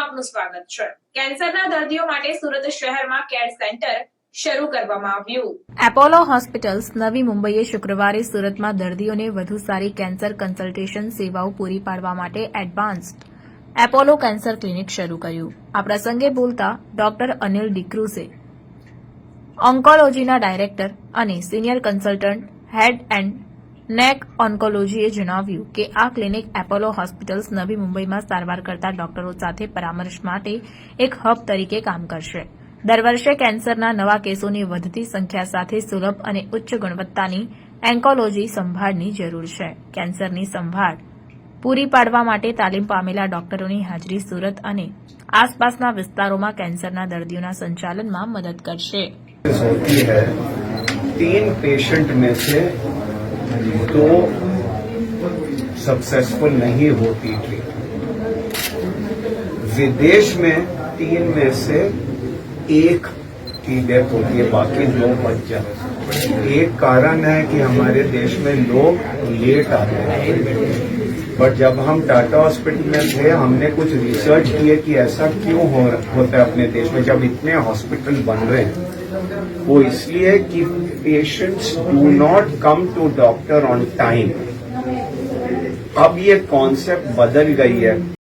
આપનું સ્વાગત છે. કેન્સરના દર્દીઓ માટે સુરત શહેરમાં કેર સેન્ટર શરૂ કરવામાં આવ્યું. એપોલો હોસ્પિટલ્સ નવી મુંબઈએ શુક્રવારે સુરતમાં દર્દીઓને વધુ સારી કેન્સર કન્સલ્ટેશન સેવાઓ પૂરી પાડવા માટે એડવાન્સ્ડ એપોલો કેન્સર ક્લિનિક શરૂ કર્યું. આ પ્રસંગે બોલતા ડોક્ટર અનિલ ડિક્રુઝે ઓન્કોલોજીના ડાયરેક્ટર અને senior consultant, head and નેક ઓન્કોલોજીએ જણાવ્યું કે આ ક્લિનિક એપોલો હોસ્પિટલ્સ નવી મુંબઈમાં સારવાર કરતા ડોક્ટરો સાથે પરામર્શ માટે એક હબ તરીકે કામ કરશે દર વર્ષે કેન્સરના નવા કેસોની વધતી સંખ્યા સાથે સુલભ અને ઉચ્ચ ગુણવત્તાની એન્કોલોજી સંભાળની જરૂર છે કેન્સરની સંભાળ પૂરી પાડવા માટે તાલીમ પામેલા ડોક્ટરોની હાજરી સુરત અને આસપાસના વિસ્તારોમાં કેન્સરના દર્દીઓના સંચાલનમાં મદદ કરશે होती है तीन पेशेंट में से दो सक्सेसफुल नहीं होती ट्रीटमेंट विदेश में तीन में से एक की डेथ होती है, बाकी दो बच जाते एक कारण है कि हमारे देश में लोग लेट आते हैं। बट जब हम टाटा हॉस्पिटल में थे, हमने कुछ रिसर्च किए कि ऐसा क्यों हो, होता है अपने देश में, जब इतने हॉस्पिटल बन रहे हैं। वो इसलिए कि patients do not come to doctor on time अब ये कॉन्सेप्ट बदल गई है